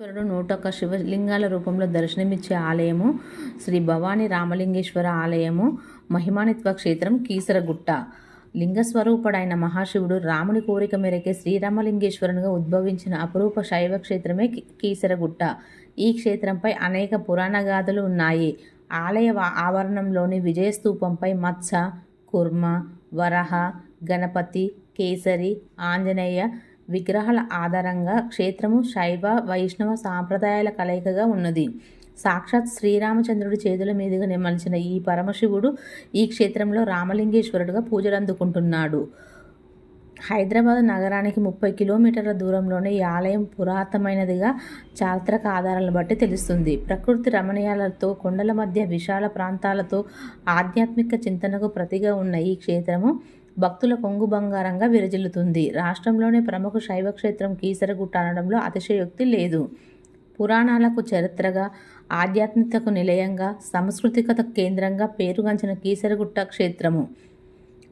ఈశ్వరుడు నూటొక్క శివలింగాల రూపంలో దర్శనమిచ్చే ఆలయము శ్రీ భవానీ రామలింగేశ్వర ఆలయము మహిమానిత్వ క్షేత్రం కీసరగుట్ట. లింగస్వరూపుడైన మహాశివుడు రాముని కోరిక మేరకే శ్రీరామలింగేశ్వరునిగా ఉద్భవించిన అపురూప శైవ క్షేత్రమే కీసరగుట్ట. ఈ క్షేత్రంపై అనేక పురాణ గాథలు ఉన్నాయి. ఆలయ ఆవరణంలోని విజయస్తూపంపై మత్స కుర్మ వరహ గణపతి కేసరి ఆంజనేయ విగ్రహాల ఆధారంగా క్షేత్రము శైవ వైష్ణవ సాంప్రదాయాల కలయికగా ఉన్నది. సాక్షాత్ శ్రీరామచంద్రుడి చేతుల మీదుగా నిమలిచిన ఈ పరమశివుడు ఈ క్షేత్రంలో రామలింగేశ్వరుడుగా పూజలు అందుకుంటున్నాడు హైదరాబాద్ నగరానికి ముప్పై కిలోమీటర్ల దూరంలోనే ఈ ఆలయం పురాతనమైనదిగా చారిత్రక ఆధారాలను బట్టి తెలుస్తుంది. ప్రకృతి రమణీయాలతో కొండల మధ్య విశాల ప్రాంతాలతో ఆధ్యాత్మిక చింతనకు ప్రతిగా ఉన్న ఈ క్షేత్రము భక్తుల కొంగు బంగారంగా విరజిల్లుతుంది. రాష్ట్రంలోనే ప్రముఖ శైవ క్షేత్రం కీసరగుట్ట అనడంలో అతిశయోక్తి లేదు. పురాణాలకు చరిత్రగా ఆధ్యాత్మికతకు నిలయంగా సాంస్కృతికత కేంద్రంగా పేరుగాంచిన కీసరగుట్ట క్షేత్రము.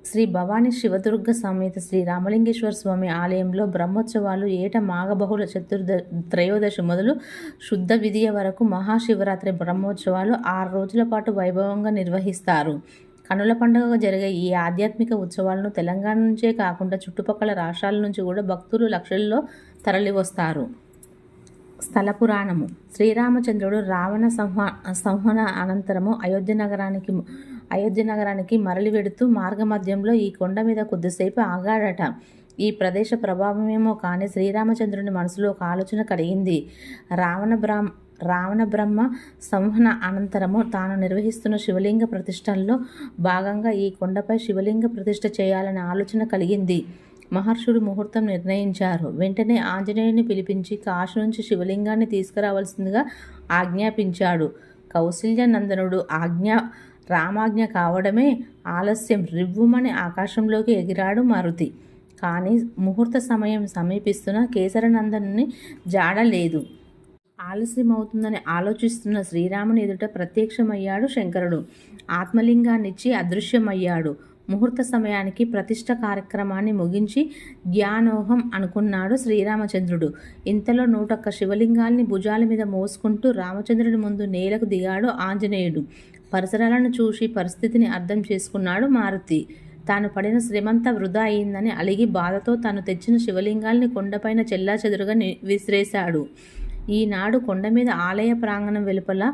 శ్రీ భవానీ శివదుర్గ సమేత శ్రీ రామలింగేశ్వర స్వామి ఆలయంలో బ్రహ్మోత్సవాలు ఏట మాఘబహుళ చతుర్ద త్రయోదశి మొదలు శుద్ధ విధియ వరకు మహాశివరాత్రి బ్రహ్మోత్సవాలు ఆరు రోజుల పాటు వైభవంగా నిర్వహిస్తారు. కనుల పండుగగా జరిగే ఈ ఆధ్యాత్మిక ఉత్సవాలను తెలంగాణ నుంచే కాకుండా చుట్టుపక్కల రాష్ట్రాల నుంచి కూడా భక్తులు లక్షల్లో తరలివస్తారు. స్థల పురాణము. శ్రీరామచంద్రుడు రావణ సంహ సంహన అనంతరము అయోధ్య నగరానికి అయోధ్య నగరానికి మరలి వెడుతూ మార్గమధ్యంలో ఈ కొండ మీద కొద్దిసేపు ఆగాడట. ఈ ప్రదేశ ప్రభావమేమో కానీ శ్రీరామచంద్రుని మనసులో ఒక ఆలోచన కలిగింది. రావణ బ్రాహ్మ రావణ బ్రహ్మ సంహన అనంతరము తాను నిర్వహిస్తున్న శివలింగ ప్రతిష్టల్లో భాగంగా ఈ కొండపై శివలింగ ప్రతిష్ట చేయాలనే ఆలోచన కలిగింది. మహర్షుడు ముహూర్తం నిర్ణయించారు. వెంటనే ఆంజనేయుని పిలిపించి కాశీ నుంచి శివలింగాన్ని తీసుకురావాల్సిందిగా ఆజ్ఞాపించాడు. కౌశల్య నందనుడు ఆజ్ఞ రామాజ్ఞ కావడమే ఆలస్యం. రివ్వుమని ఆకాశంలోకి ఎగిరాడు మారుతి. కానీ ముహూర్త సమయం సమీపిస్తున్న కేసరనందనుని జాడ ఆలస్యం అవుతుందని ఆలోచిస్తున్న శ్రీరాముని ఎదుట ప్రత్యక్షమయ్యాడు శంకరుడు. ఆత్మలింగాన్నిచ్చి అదృశ్యమయ్యాడు. ముహూర్త సమయానికి ప్రతిష్ట కార్యక్రమాన్ని ముగించి ధ్యానోహం అనుకున్నాడు శ్రీరామచంద్రుడు. ఇంతలో నూటొక్క శివలింగాల్ని భుజాల మీద మోసుకుంటూ రామచంద్రుడి ముందు నేలకు దిగాడు ఆంజనేయుడు. పరిసరాలను చూసి పరిస్థితిని అర్థం చేసుకున్నాడు మారుతి. తాను పడిన శ్రమంతా వృధా అయిందని అలిగి బాధతో తాను తెచ్చిన శివలింగాల్ని కొండపైన చెల్లాచెదురుగా ని- విసిరేశాడు. ఈనాడు కొండ మీద ఆలయ ప్రాంగణం వెలుపల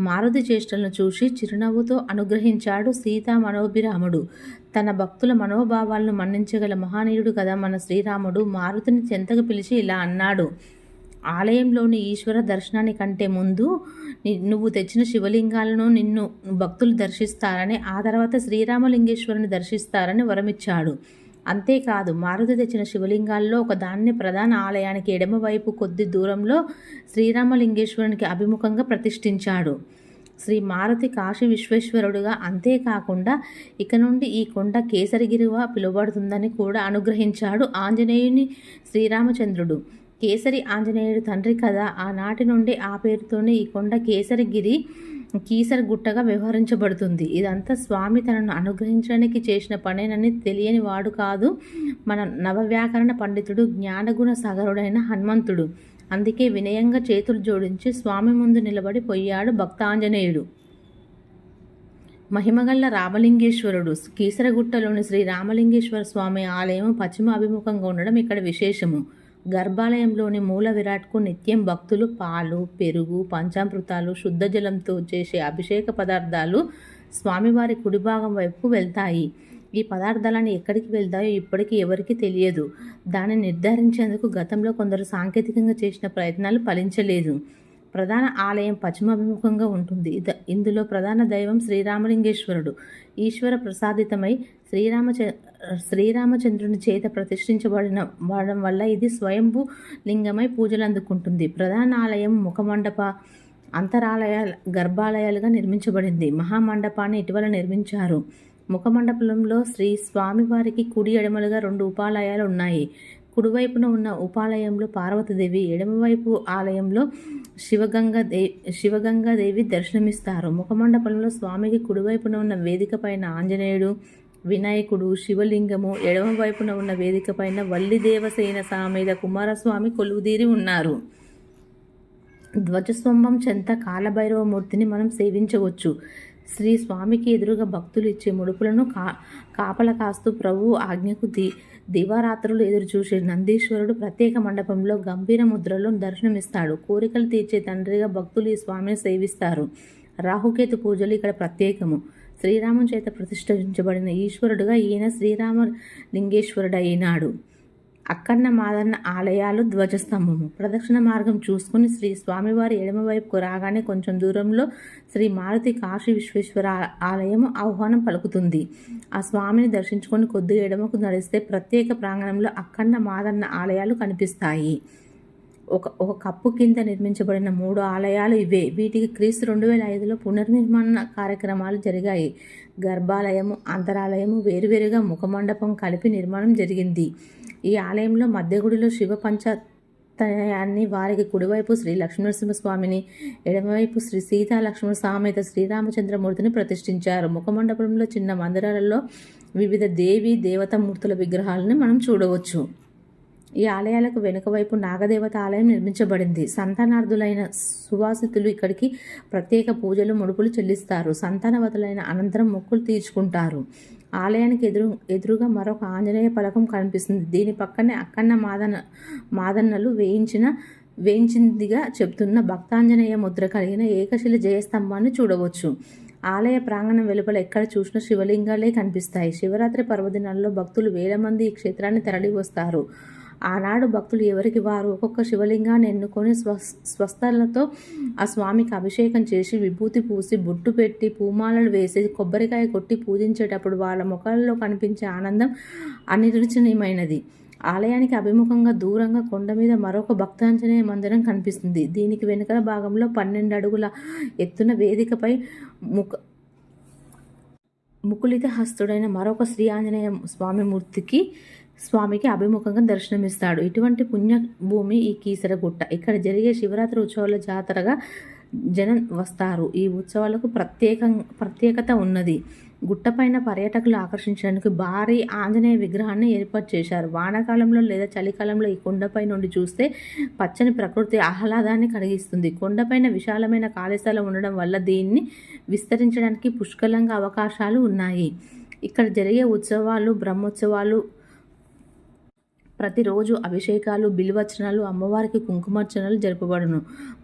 మారుతి చేష్టలను చూసి చిరునవ్వుతో అనుగ్రహించాడు సీతా మనోభిరాముడు. తన భక్తుల మనోభావాలను మన్నించగల మహానీయుడు కదా మన శ్రీరాముడు. మారుతిని చెంతకు పిలిచి ఇలా అన్నాడు. ఆలయంలోని ఈశ్వర దర్శనాని కంటే ముందు నువ్వు తెచ్చిన శివలింగాలను నిన్ను భక్తులు దర్శిస్తారని ఆ తర్వాత శ్రీరామలింగేశ్వరుని దర్శిస్తారని వరమిచ్చాడు. అంతేకాదు మారుతి తెచ్చిన శివలింగాల్లో ఒక దాన్ని ప్రధాన ఆలయానికి ఎడమవైపు కొద్ది దూరంలో శ్రీరామలింగేశ్వరునికి అభిముఖంగా ప్రతిష్ఠించాడు. శ్రీ మారుతి కాశీ విశ్వేశ్వరుడుగా అంతేకాకుండా ఇక నుండి ఈ కొండ కేసరిగిరిగా పిలువబడుతుందని కూడా అనుగ్రహించాడు ఆంజనేయుని శ్రీరామచంద్రుడు. కేసరి ఆంజనేయుడు తండ్రి కదా. ఆనాటి నుండి ఆ పేరుతోనే ఈ కొండ కేసరిగిరి కీసర గుట్టగా వ్యవహరించబడుతుంది. ఇదంతా స్వామి తనను అనుగ్రహించడానికి చేసిన పనేనని తెలియని వాడు కాదు. మన నవవ్యాకరణ పండితుడు జ్ఞానగుణ సాగరుడైన హనుమంతుడు. అందుకే వినయంగా చేతులు జోడించి స్వామి ముందు నిలబడి పోయాడు భక్తాంజనేయుడు. మహిమగల్ల రామలింగేశ్వరుడు. కీసరగుట్టలోని శ్రీ రామలింగేశ్వర స్వామి ఆలయం పశ్చిమ అభిముఖంగా ఉండడం ఇక్కడ విశేషము. గర్భాలయంలోని మూల విరాట్కు నిత్యం భక్తులు పాలు పెరుగు పంచామృతాలు శుద్ధ జలంతో చేసే అభిషేక పదార్థాలు స్వామివారి కుడి భాగం వైపు వెళ్తాయి. ఈ పదార్థాలను ఎక్కడికి వెళ్తాయో ఇప్పటికీ ఎవరికీ తెలియదు. దాన్ని నిర్ధారించేందుకు గతంలో కొందరు సాంకేతికంగా చేసిన ప్రయత్నాలు ఫలించలేదు. ప్రధాన ఆలయం పశ్చిమాభిముఖంగా ఉంటుంది. ఇద ఇందులో ప్రధాన దైవం శ్రీరామలింగేశ్వరుడు. ఈశ్వర ప్రసాదితమై శ్రీరామచ శ్రీరామచంద్రుని చేత ప్రతిష్ఠించబడిన వాడడం వల్ల ఇది స్వయంభూ లింగమై పూజలు అందుకుంటుంది ప్రధాన ఆలయం ముఖమండప అంతరాలయ గర్భాలయాలుగా నిర్మించబడింది. మహామండపాన్ని ఇటీవల నిర్మించారు. ముఖమండపంలో శ్రీ స్వామివారికి కుడి ఎడమలుగా రెండు ఉపాలయాలు ఉన్నాయి కుడివైపున ఉన్న ఉపాలయంలో పార్వతీదేవి ఎడమవైపు ఆలయంలో శివగంగా దే శివగంగాదేవి దర్శనమిస్తారు. ముఖమండపంలో స్వామికి కుడివైపున ఉన్న వేదిక పైన ఆంజనేయుడు వినాయకుడు శివలింగము ఎడమవైపున ఉన్న వేదిక పైన వల్లి దేవసేన సామేద కుమారస్వామి కొలువుదీరి ఉన్నారు. ధ్వజస్తంభం చెంత కాలభైరవ మూర్తిని మనం సేవించవచ్చు. శ్రీ స్వామికి ఎదురుగా భక్తులు ఇచ్చే ముడుపులను కా కాపల కాస్తూ ప్రభు ఆజ్ఞకు దీ దివారాత్రులు ఎదురు చూసే నందీశ్వరుడు ప్రత్యేక మండపంలో గంభీర ముద్రలో దర్శనమిస్తాడు. కోరికలు తీర్చే తండ్రిగా భక్తులు ఈ స్వామిని సేవిస్తారు. రాహుకేతు పూజలు ఇక్కడ ప్రత్యేకము. శ్రీరామం చేత ప్రతిష్ఠించబడిన ఈశ్వరుడుగా ఈయన శ్రీరామ లింగేశ్వరుడు అయినాడు అక్కన్న మాదన్న ఆలయాలు ధ్వజస్తంభము. ప్రదక్షిణ మార్గం చూసుకుని శ్రీ స్వామివారి ఎడమవైపుకు రాగానే కొంచెం దూరంలో శ్రీ మారుతి కాశీ విశ్వేశ్వర ఆలయము ఆహ్వానం పలుకుతుంది. ఆ స్వామిని దర్శించుకొని కొద్దిగా ఎడమకు నడిస్తే ప్రత్యేక ప్రాంగణంలో అక్కన్న మాదన్న ఆలయాలు కనిపిస్తాయి. ఒక ఒక కప్పు కింద నిర్మించబడిన మూడు ఆలయాలు ఇవే. వీటికి క్రీస్తు రెండు వేల ఐదులో పునర్నిర్మాణ కార్యక్రమాలు జరిగాయి. గర్భాలయము అంతరాలయము వేరువేరుగా ముఖమండపం కలిపి నిర్మాణం జరిగింది. ఈ ఆలయంలో మధ్యగుడిలో శివ పంచతనయాన్ని వారికి కుడివైపు శ్రీ లక్ష్మీనరసింహస్వామిని ఎడమవైపు శ్రీ సీతా లక్ష్మణ సామేత శ్రీరామచంద్రమూర్తిని ప్రతిష్ఠించారు. ముఖమండపంలో చిన్న మందిరాలలో వివిధ దేవి దేవతామూర్తుల విగ్రహాలను మనం చూడవచ్చు. ఈ ఆలయాలకు వెనుక వైపు నాగదేవత ఆలయం నిర్మించబడింది. సంతానార్థులైన సువాసితులు ఇక్కడికి ప్రత్యేక పూజలు ముడుపులు చెల్లిస్తారు. సంతానవతులైన అనంతరం మొక్కులు తీర్చుకుంటారు. ఆలయానికి ఎదురు ఎదురుగా మరొక ఆంజనేయ పలకం కనిపిస్తుంది. దీని పక్కనే అక్కన్న మాదన మాదన్నలు వేయించిన వేయించిందిగా చెప్తున్న భక్తాంజనేయ ముద్ర కలిగిన ఏకశిల జయస్తంభాన్ని చూడవచ్చు. ఆలయ ప్రాంగణం వెలుపల ఎక్కడ చూసినా శివలింగాలే కనిపిస్తాయి. శివరాత్రి పర్వదినాల్లో భక్తులు వేల మంది ఈ క్షేత్రాన్ని తరలి వస్తారు ఆనాడు భక్తులు ఎవరికి వారు? ఒక్కొక్క శివలింగాన్ని ఎన్నుకొని స్వ స్వస్థలతో ఆ స్వామికి అభిషేకం చేసి విభూతి పూసి బొట్టు పెట్టి పూమాలలు వేసి కొబ్బరికాయ కొట్టి పూజించేటప్పుడు వాళ్ళ ముఖాల్లో కనిపించే ఆనందం అనిర్వచనీయమైనది ఆలయానికి అభిముఖంగా దూరంగా కొండ మీద మరొక భక్తాంజనేయ మందిరం కనిపిస్తుంది. దీనికి వెనుకల భాగంలో పన్నెండు అడుగుల ఎత్తున వేదికపై ముఖ ముకులిత హస్తుడైన మరొక శ్రీ ఆంజనేయ స్వామి మూర్తికి స్వామికి అభిముఖంగా దర్శనమిస్తాడు. ఇటువంటి పుణ్యభూమి ఈ కీసరగుట్ట ఇక్కడ జరిగే శివరాత్రి ఉత్సవాల జాతరగా జనం వస్తారు. ఈ ఉత్సవాలకు ప్రత్యేక ప్రత్యేకత ఉన్నది. గుట్టపైన పర్యాటకులు ఆకర్షించడానికి భారీ ఆంజనేయ విగ్రహాన్ని ఏర్పాటు చేశారు. వానాకాలంలో లేదా చలికాలంలో ఈ కొండపై నుండి చూస్తే పచ్చని ప్రకృతి ఆహ్లాదాన్ని కలిగిస్తుంది. కొండపైన విశాలమైన ఖాళీ ఉండడం వల్ల దీన్ని విస్తరించడానికి పుష్కలంగా అవకాశాలు ఉన్నాయి. ఇక్కడ జరిగే ఉత్సవాలు బ్రహ్మోత్సవాలు ప్రతిరోజు అభిషేకాలు బిల్వచనాలు అమ్మవారికి కుంకుమార్చనలు జరపబడును.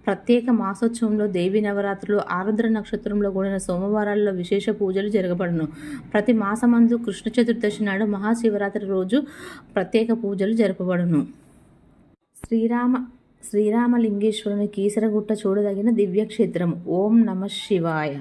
ప్రత్యేక మాసోత్సవంలో దేవి నవరాత్రులు ఆరుద్ర నక్షత్రంలో కూడిన సోమవారాల్లో విశేష పూజలు జరగబడును. ప్రతి మాసమందు కృష్ణ చతుర్దశి నాడు మహాశివరాత్రి రోజు ప్రత్యేక పూజలు జరపబడును. శ్రీరామ శ్రీరామలింగేశ్వరుని కీసరగుట్ట చూడదగిన దివ్యక్షేత్రం. ఓం నమ శివాయ.